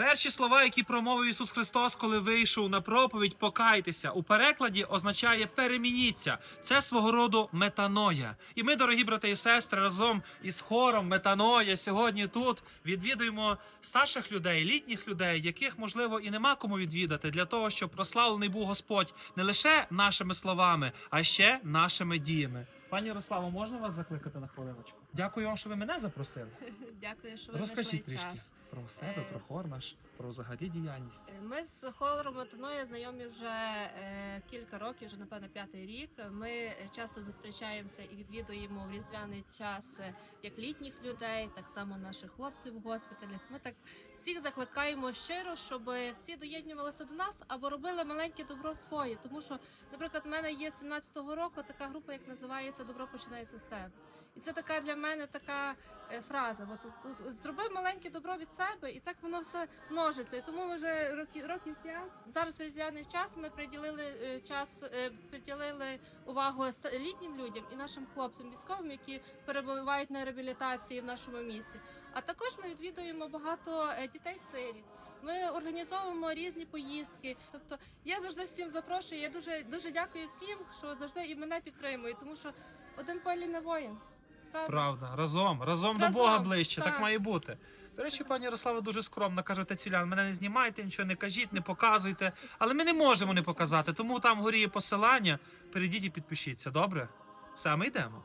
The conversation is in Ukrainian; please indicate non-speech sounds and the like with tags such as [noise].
Перші слова, які промовив Ісус Христос, коли вийшов на проповідь, покайтеся, у перекладі означає перемініться. Це свого роду метаноя. І ми, дорогі брати і сестри, разом із хором метаноя сьогодні тут відвідуємо старших людей, літніх людей, яких можливо і нема кому відвідати, для того, щоб прославлений був Господь не лише нашими словами, а ще нашими діями. Пані Ярославо, можна вас закликати на хвилиночку? Дякую вам, що ви мене запросили. [laughs] Дякую, що ви Розкажіть знайшли трішки час. про себе, Е, про хор наш, про взагалі діяльність. Ми з Холором Метаною знайомі вже е, кілька років, вже напевно п'ятий рік. Ми часто зустрічаємося і відвідуємо в різдвяний час е, як літніх людей, так само наших хлопців в госпіталях. Ми так всіх закликаємо щиро, щоб всі доєднувалися до нас або робили маленьке добро своє. Тому що, наприклад, в мене є з 17-го року така група, як називається Добро починається з тебе. І це така для мене така е, фраза. От, зроби маленьке добро від себе, і так воно все множиться. І тому ми вже років років п'ять. Зараз різдвяний час ми приділили е, час, е, приділили увагу літнім людям і нашим хлопцям, військовим, які перебувають на реабілітації в нашому місці. А також ми відвідуємо багато дітей сиріт. Ми організовуємо різні поїздки. Тобто я завжди всім запрошую. Я дуже дуже дякую всім, що завжди і мене підтримують, тому що один полі не воїн. Правда? Правда, разом, разом, до Разом, Бога ближче, так. так. має бути. До речі, пані Ярослава дуже скромно каже Тетілян, мене не знімайте, нічого не кажіть, не показуйте. Але ми не можемо не показати, тому там горіє посилання. Перейдіть і підпишіться, добре? Все, ми йдемо.